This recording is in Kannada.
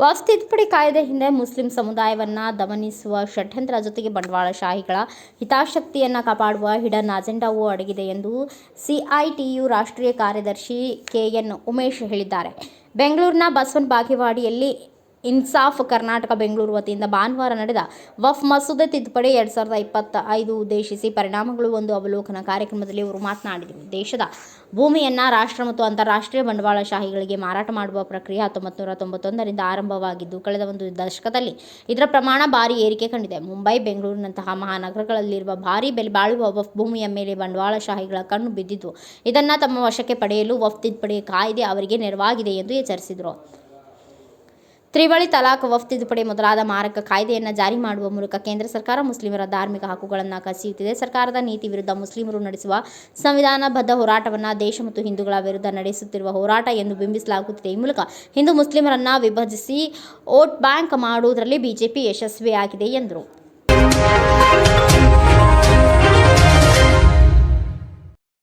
ವಫ್ ತಿದ್ದುಪಡಿ ಕಾಯ್ದೆ ಹಿಂದೆ ಮುಸ್ಲಿಂ ಸಮುದಾಯವನ್ನು ದಮನಿಸುವ ಷಡ್ಯಂತ್ರ ಜೊತೆಗೆ ಬಂಡವಾಳಶಾಹಿಗಳ ಹಿತಾಸಕ್ತಿಯನ್ನು ಕಾಪಾಡುವ ಹಿಡನ್ ಅಜೆಂಡಾವೂ ಅಡಗಿದೆ ಎಂದು ಸಿಐಟಿಯು ರಾಷ್ಟ್ರೀಯ ಕಾರ್ಯದರ್ಶಿ ಕೆಎನ್ ಉಮೇಶ್ ಹೇಳಿದ್ದಾರೆ. ಬೆಂಗಳೂರಿನ ಬಸವನ್ ಬಾಗೇವಾಡಿಯಲ್ಲಿ ಇನ್ಸಾಫ್ ಕರ್ನಾಟಕ ಬೆಂಗಳೂರು ವತಿಯಿಂದ ಭಾನುವಾರ ನಡೆದ ವಫ್ ಮಸೂದೆ ತಿದ್ದುಪಡಿ ಎರಡು ಸಾವಿರದ ಇಪ್ಪತ್ತ ಐದು ಉದ್ದೇಶಿಸಿ ಪರಿಣಾಮಗಳು ಒಂದು ಅವಲೋಕನ ಕಾರ್ಯಕ್ರಮದಲ್ಲಿ ಅವರು ಮಾತನಾಡಿದರು. ದೇಶದ ಭೂಮಿಯನ್ನು ರಾಷ್ಟ್ರ ಮತ್ತು ಅಂತಾರಾಷ್ಟ್ರೀಯ ಬಂಡವಾಳಶಾಹಿಗಳಿಗೆ ಮಾರಾಟ ಮಾಡುವ ಪ್ರಕ್ರಿಯೆ ಹತ್ತೊಂಬತ್ತು ನೂರ ತೊಂಬತ್ತೊಂದರಿಂದ ಆರಂಭವಾಗಿದ್ದು, ಕಳೆದ ಒಂದು ದಶಕದಲ್ಲಿ ಇದರ ಪ್ರಮಾಣ ಭಾರಿ ಏರಿಕೆ ಕಂಡಿದೆ. ಮುಂಬೈ, ಬೆಂಗಳೂರಿನಂತಹ ಮಹಾನಗರಗಳಲ್ಲಿರುವ ಭಾರಿ ಬೆಲೆ ಬಾಳುವ ವಫ್ ಭೂಮಿಯ ಮೇಲೆ ಬಂಡವಾಳಶಾಹಿಗಳ ಕಣ್ಣು ಬಿದ್ದಿದ್ದು, ಇದನ್ನು ತಮ್ಮ ವಶಕ್ಕೆ ಪಡೆಯಲು ವಫ್ ತಿದ್ದುಪಡಿ ಕಾಯ್ದೆ ಅವರಿಗೆ ನೆರವಾಗಿದೆ ಎಂದು ಎಚ್ಚರಿಸಿದರು. ತ್ರಿವಳಿ ತಲಾಖ್ ವಫ್ ತಿದ್ದುಪಡಿ ಮೊದಲಾದ ಮಾರಕ ಕಾಯ್ದೆಯನ್ನು ಜಾರಿ ಮಾಡುವ ಮೂಲಕ ಕೇಂದ್ರ ಸರ್ಕಾರ ಮುಸ್ಲಿಮರ ಧಾರ್ಮಿಕ ಹಕ್ಕುಗಳನ್ನು ಕಸಿಯುತ್ತಿದೆ. ಸರ್ಕಾರದ ನೀತಿ ವಿರುದ್ಧ ಮುಸ್ಲಿಮರು ನಡೆಸುವ ಸಂವಿಧಾನಬದ್ಧ ಹೋರಾಟವನ್ನು ದೇಶ ಮತ್ತು ಹಿಂದೂಗಳ ವಿರುದ್ಧ ನಡೆಸುತ್ತಿರುವ ಹೋರಾಟ ಎಂದು ಬಿಂಬಿಸಲಾಗುತ್ತಿದೆ. ಈ ಮೂಲಕ ಹಿಂದೂ ಮುಸ್ಲಿಮರನ್ನ ವಿಭಜಿಸಿ ವೋಟ್ ಬ್ಯಾಂಕ್ ಮಾಡುವುದರಲ್ಲಿ ಬಿಜೆಪಿ ಯಶಸ್ವಿಯಾಗಿದೆ ಎಂದರು.